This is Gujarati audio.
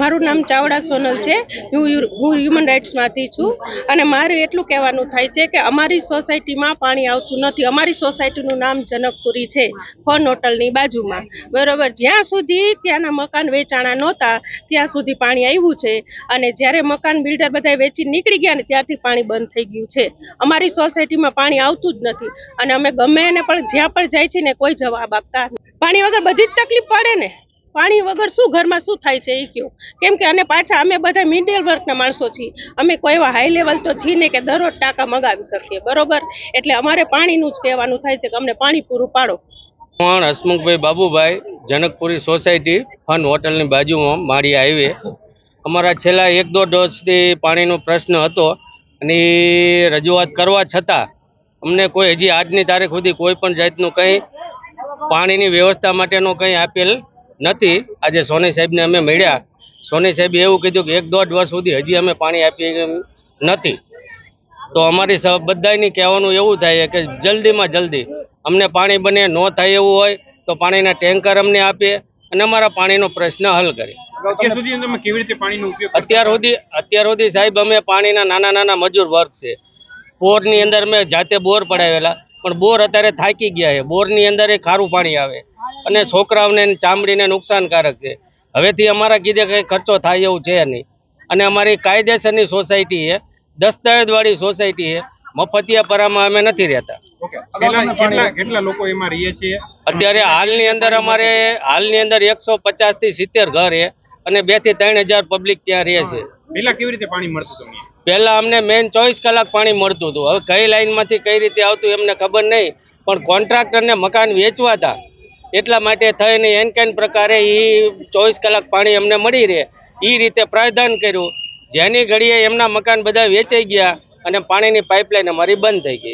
મારું નામ ચાવડા સોનલ છે. હું હું હ્યુમન રાઇટ્સમાંથી છું. અને મારે એટલું કહેવાનું થાય છે કે અમારી સોસાયટીમાં પાણી આવતું નથી. અમારી સોસાયટીનું નામ જનકપુરી છે, ફન હોટલની બાજુમાં. બરોબર, જ્યાં સુધી ત્યાંના મકાન વેચાણા નહોતા, ત્યાં સુધી પાણી આવ્યું છે. અને જ્યારે મકાન બિલ્ડર બધા વેચી નીકળી ગયા ને ત્યારથી પાણી બંધ થઈ ગયું છે. અમારી સોસાયટીમાં પાણી આવતું જ નથી. અને અમે ગમે એને પણ જ્યાં પણ જાય છે ને કોઈ જવાબ આપતા. પાણી વગર બધી જ તકલીફ પડે ને. પાણી વગર શું ઘરમાં શું થાય છે એ કયો? કેમ કે અને પાછા અમે બધા મિડલ વર્ગના માણસો છીએ. અમે કોઈ એવા હાઈ લેવલ તો છીએ ને કે દરરોજ ટાંકા મગાવી શકીએ, બરોબર? એટલે અમારે પાણીનું જ કહેવાનું થાય છે કે અમને પાણી પૂરું પાડો. પણ હસમુખભાઈ બાબુભાઈ, જનકપુરી સોસાયટી, ફન હોટલની બાજુમાં માળી હાઈવે. અમારા છેલ્લા એક દોઢ વર્ષથી પાણીનો પ્રશ્ન હતો અને રજૂઆત કરવા છતાં અમને કોઈ હજી આજની તારીખ સુધી કોઈ પણ જાતનું કંઈ પાણીની વ્યવસ્થા માટેનો કંઈ આપેલ નથી. આજે સોની સાહેબને અમે મળ્યા. સોની સાહેબે એવું કીધું કે એક દોઢ વર્ષ સુધી હજી અમે પાણી આપી નથી. તો અમારી બધાની કહેવાનું એવું થાય કે જલ્દીમાં જલ્દી. અમને પાણી બને ન થાય એવું હોય તો પાણીના ટેન્કર અમને આપીએ અને અમારા પાણીનો પ્રશ્ન હલ કરીએ. અત્યાર સુધી અત્યાર સુધી સાહેબ અમે પાણીના નાના નાના મજૂર વર્ગ છે. બોરની અંદર મેં જાતે બોર પડાવેલા. પણ બોર અત્યારે થાકી ગયા છે. બોરની અંદર એ ખારું પાણી આવે. અને છોકરાઓને ને ચામડીને નુકસાનકારક છે. હવેથી અમારા કીધે કંઈ ખર્ચો થાય એવું છે નહીં. અને અમારી કાયદેસરની સોસાયટી છે. દસ્તાવેજવાળી સોસાયટી છે. મફતિયાપરામાં અમે નથી રહેતા. ઓકે. કેટલા કેટલા કેટલા લોકો એમાં રહીએ છીએ અત્યારે હાલની અંદર અમારે હાલની અંદર એકસો પચાસથી સિત્તેર ઘર છે. અને બેથી ત્રણ હજાર પબ્લિક ત્યાં રહે છે. પેલા કેવી રીતે પાણી મળતું તમને પહેલા અમને મેન ચોવીસ કલાક પાણી મળતું હતું. હવે કઈ લાઈનમાંથી કઈ રીતે આવતું એમને ખબર નહીં, પણ કોન્ટ્રાક્ટરને મકાન વેચવા હતા. એટલા માટે થઈને એન કેન પ્રકારે એ ચોવીસ કલાક પાણી અમને મળી રહે. એ રીતે પ્રાવધાન કર્યું. જેની ઘડીએ એમના મકાન બધા વેચાઈ ગયા અને પાણીની પાઇપલાઇન અમારી બંધ થઈ ગઈ.